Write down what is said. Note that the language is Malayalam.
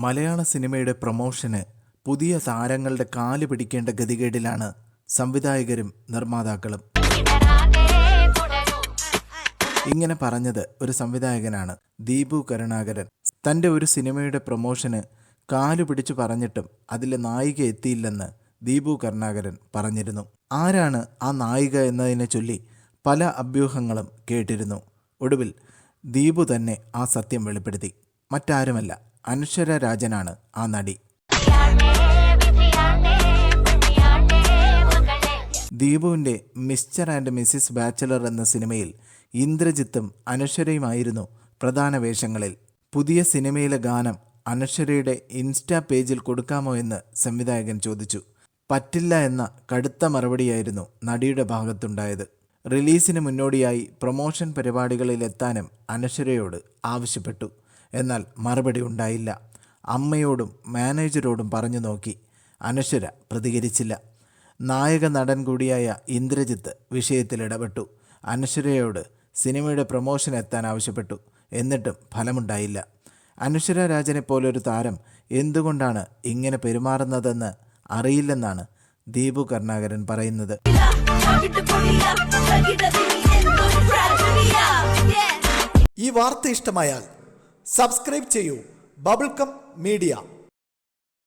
മലയാള സിനിമയുടെ പ്രൊമോഷന് പുതിയ താരങ്ങളുടെ കാൽ പിടിക്കേണ്ട ഗതികേടിലാണ് സംവിധായകരും നിർമ്മാതാക്കളും. ഇങ്ങനെ പറഞ്ഞത് ഒരു സംവിധായകനാണ് ദീപു കരുണാകരൻ. തന്റെ ഒരു സിനിമയുടെ പ്രൊമോഷന് കാലു പിടിച്ചു പറഞ്ഞിട്ടും അതിലെ നായിക എത്തിയില്ലെന്ന് ദീപു കരുണാകരൻ പറഞ്ഞിരുന്നു. ആരാണ് ആ നായിക എന്നതിനെ ചൊല്ലി പല അഭ്യൂഹങ്ങളും കേട്ടിരുന്നു. ഒടുവിൽ ദീപു തന്നെ ആ സത്യം വെളിപ്പെടുത്തി. മറ്റാരുമല്ല. അനശ്വര രാജനാണ് ആ നടി. ദീപുവിന്റെ മിസ്റ്റർ ആൻഡ് മിസ്സിസ് ബാച്ചലർ എന്ന സിനിമയിൽ ഇന്ദ്രജിത്തും അനശ്വരയുമായിരുന്നു പ്രധാന വേഷങ്ങളിൽ. പുതിയ സിനിമയിലെ ഗാനം അനശ്വരയുടെ ഇൻസ്റ്റാ പേജിൽ കൊടുക്കാമോ എന്ന് സംവിധായകൻ ചോദിച്ചു. പറ്റില്ല എന്ന കടുത്ത മറുപടിയായിരുന്നു നടിയുടെ ഭാഗത്തുണ്ടായത്. റിലീസിന് മുന്നോടിയായി പ്രൊമോഷൻ പരിപാടികളിൽ എത്താനും അനശ്വരയോട് ആവശ്യപ്പെട്ടു. എന്നാൽ മറുപടി ഉണ്ടായില്ല. അമ്മയോടും മാനേജരോടും പറഞ്ഞു നോക്കി. അനശ്വര പ്രതികരിച്ചില്ല. നായക നടൻ കൂടിയായ ഇന്ദ്രജിത്ത് വിഷയത്തിൽ ഇടപെട്ടു. അനശ്വരയോട് സിനിമയുടെ പ്രൊമോഷൻ എത്താൻ ആവശ്യപ്പെട്ടു. എന്നിട്ടും ഫലമുണ്ടായില്ല. അനശ്വര രാജനെ പോലൊരു താരം എന്തുകൊണ്ടാണ് ഇങ്ങനെ പെരുമാറുന്നതെന്ന് അറിയില്ലെന്നാണ് ദീപു കരുണാകരൻ പറയുന്നത്. ഈ വാർത്ത ഇഷ്ടമായാൽ സബ്സ്ക്രൈബ് ചെയ്യൂ. Bubble come media.